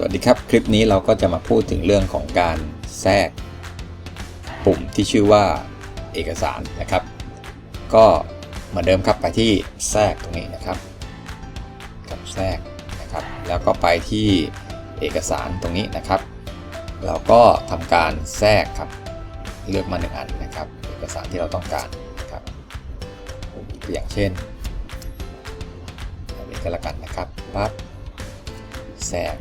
สวัสดีครับ คลิปนี้เราก็จะมาพูดถึงเรื่องของการแทรก ปุ่มที่ชื่อว่าเอกสารนะครับ ก็เหมือนเดิมครับไปที่แทรกตรงนี้นะครับกับแทรกนะครับ แล้วก็ไปที่เอกสารตรงนี้นะครับ เราก็ทำการแทรกครับเลือกมาหนึ่งอันนะครับ เอกสารที่เราต้องการนะครับตัวอย่างเช่นอันนี้ก็แล้วกันนะครับปั๊บแทรก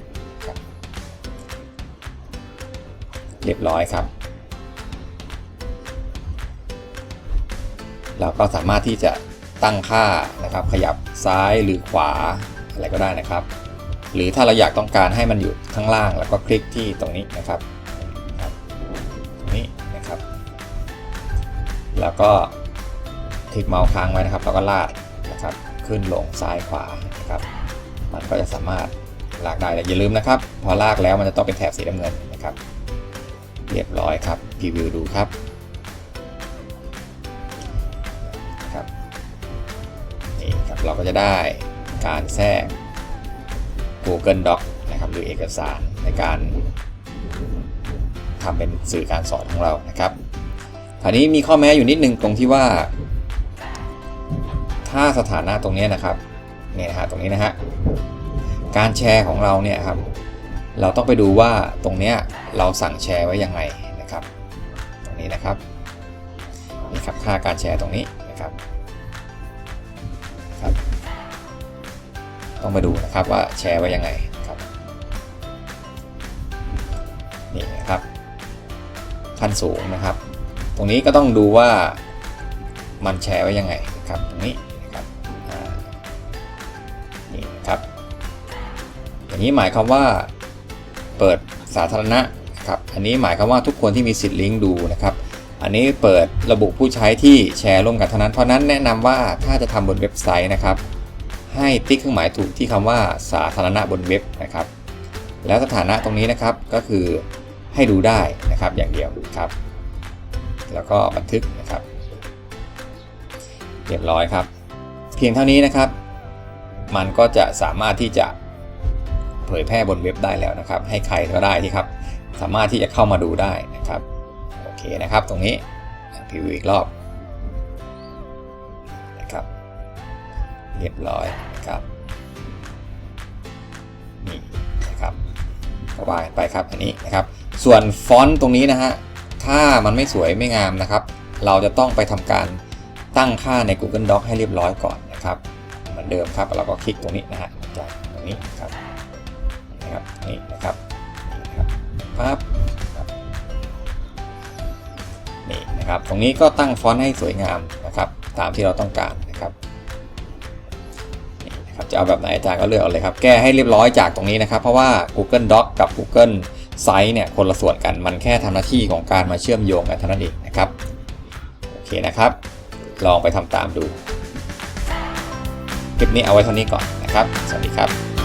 เรียบร้อยครับ เราก็สามารถที่จะตั้งค่านะครับ ขยับซ้ายหรือขวาอะไรก็ได้นะครับ หรือถ้าเราอยากต้องการให้มันอยู่ข้างล่างแล้วก็คลิกที่ตรงนี้นะครับตรงนี้นะครับ แล้วก็คลิกเมาส์ค้างไว้นะครับ แล้วก็ลากนะครับ ขึ้นลงซ้ายขวานะครับ มันก็จะสามารถลากได้แต่อย่าลืมนะครับ พอลากแล้วมันจะต้องเป็นแถบสีน้ำเงินนะครับ เรียบร้อยครับพรีวิวดูครับครับนี่ครับเราก็จะได้การแทรก Google Doc นะครับหรือเอกสารในการทำเป็นสื่อการสอนของเรานะครับคราวนี้มีข้อแม้อยู่นิดนึงตรงที่ว่า ถ้าสถานะตรงนี้นะครับเนี่ยนะฮะตรงนี้นะฮะการแชร์ของเราเนี่ยครับ เราต้องไปดูว่าตรงเนี้ยเราสั่งแชร์ไว้ยังไงนะครับ ตรงนี้นะครับนี่ครับค่าการแชร์ตรงนี้นะครับครับ ต้องมาดูนะครับว่าแชร์ไว้ยังไงครับนี่นะครับขั้นสูงนะครับ ตรงนี้ก็ต้องดูว่ามันแชร์ไว้ยังไงนะครับตรงนี้นะครับนี่นะครับอย่างนี้หมายความว่า เปิดสาธารณะครับอันนี้หมายความว่าทุกคนที่มีสิทธิ์ลิงก์ดูนะครับ อันนี้เปิดระบุผู้ใช้ที่แชร์ร่วมกันเท่านั้น เพราะนั้นแนะนำว่าถ้าจะทำบนเว็บไซต์นะครับ ให้ติ๊กเครื่องหมายถูกที่คำว่าสาธารณะบนเว็บนะครับ แล้วสถานะตรงนี้นะครับก็คือให้ดูได้นะครับอย่างเดียวครับ แล้วก็บันทึกนะครับเรียบร้อยครับ เพียงเท่านี้นะครับ มันก็จะสามารถที่จะ เผยแพร่บนเว็บได้แล้วนะครับ ให้ใครก็ได้ที่ครับ สามารถที่จะเข้ามาดูได้นะครับ โอเคนะครับ ตรงนี้พิวอีกรอบนะครับ เรียบร้อยนะครับนี่นะครับก็วางไปครับอันนี้นะครับ ส่วนฟอนต์ตรงนี้นะฮะถ้ามันไม่สวยไม่งามนะครับ เราจะต้องไปทำการตั้งค่าใน Google Doc ให้เรียบร้อยก่อนนะครับ เหมือนเดิมครับเราก็คลิกตรงนี้นะฮะจากตรงนี้นะครับ นะครับนี่นะครับนี่นะครับปั๊บนี่นะครับ ตรงนี้ก็ตั้งฟอนต์ให้สวยงามนะครับตามที่เราต้องการนะครับครับจะเอาแบบไหนอาจารย์ก็เลือกเอาเลยครับ แก้ให้เรียบร้อยจากตรงนี้นะครับ เพราะว่า Google Doc กับ Google Site เนี่ยคนละส่วนกันมันแค่ทำหน้าที่ของการมาเชื่อมโยงกันเท่านั้นเองนะครับโอเคนะครับ ลองไปทำตามดูคลิปนี้เอาไว้เท่านี้ก่อนนะครับ สวัสดีครับ